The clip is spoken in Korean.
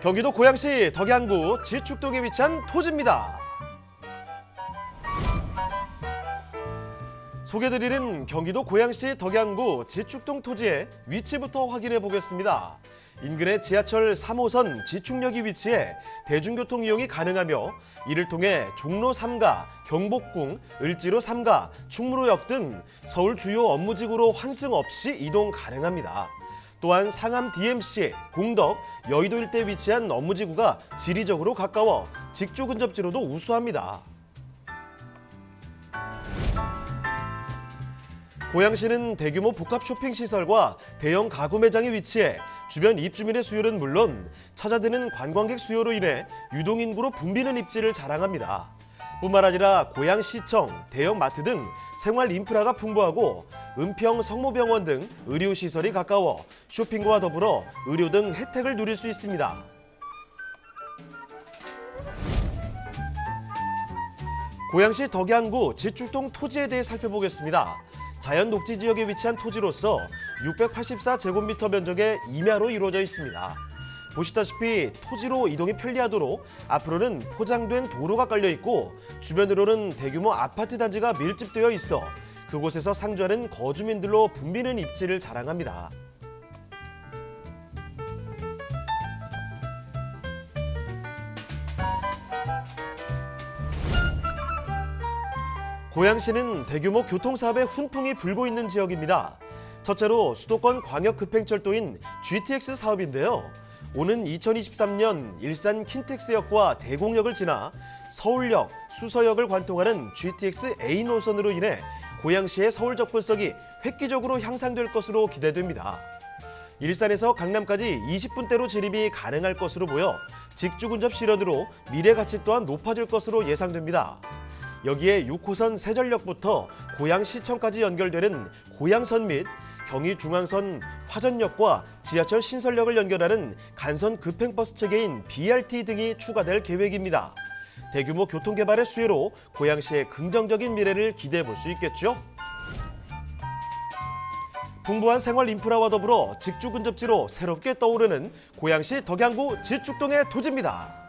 경기도 고양시 덕양구 지축동에 위치한 토지입니다. 소개드리는 경기도 고양시 덕양구 지축동 토지의 위치부터 확인해 보겠습니다. 인근의 지하철 3호선 지축역이 위치해 대중교통 이용이 가능하며 이를 통해 종로 3가, 경복궁, 을지로 3가, 충무로역 등 서울 주요 업무지구로 환승 없이 이동 가능합니다. 또한 상암 DMC, 공덕, 여의도 일대 위치한 업무지구가 지리적으로 가까워 직주 근접지로도 우수합니다. 고양시는 대규모 복합 쇼핑 시설과 대형 가구 매장이 위치해 주변 입주민의 수요는 물론 찾아드는 관광객 수요로 인해 유동 인구로 붐비는 입지를 자랑합니다. 뿐만 아니라 고양시청, 대형 마트 등 생활 인프라가 풍부하고 은평 성모병원 등 의료 시설이 가까워 쇼핑과 더불어 의료 등 혜택을 누릴 수 있습니다. 고양시 덕양구 지축동 토지에 대해 살펴보겠습니다. 자연 녹지 지역에 위치한 토지로서 684제곱미터 면적의 임야로 이루어져 있습니다. 보시다시피 토지로 이동이 편리하도록 앞으로는 포장된 도로가 깔려 있고 주변으로는 대규모 아파트 단지가 밀집되어 있어 그곳에서 상주하는 거주민들로 붐비는 입지를 자랑합니다. 고양시는 대규모 교통사업에 훈풍이 불고 있는 지역입니다. 첫째로 수도권 광역급행철도인 GTX 사업인데요. 오는 2023년 일산 킨텍스역과 대공역을 지나 서울역, 수서역을 관통하는 GTX A 노선으로 인해 고양시의 서울 접근성이 획기적으로 향상될 것으로 기대됩니다. 일산에서 강남까지 20분대로 진입이 가능할 것으로 보여 직주 근접 실현으로 미래 가치 또한 높아질 것으로 예상됩니다. 여기에 6호선 세전역부터 고양시청까지 연결되는 고양선 및 경의중앙선 화전역과 지하철 신설역을 연결하는 간선 급행버스 체계인 BRT 등이 추가될 계획입니다. 대규모 교통개발의 수혜로 고양시의 긍정적인 미래를 기대해 볼 수 있겠죠? 풍부한 생활 인프라와 더불어 직주 근접지로 새롭게 떠오르는 고양시 덕양구 지축동의 토지입니다.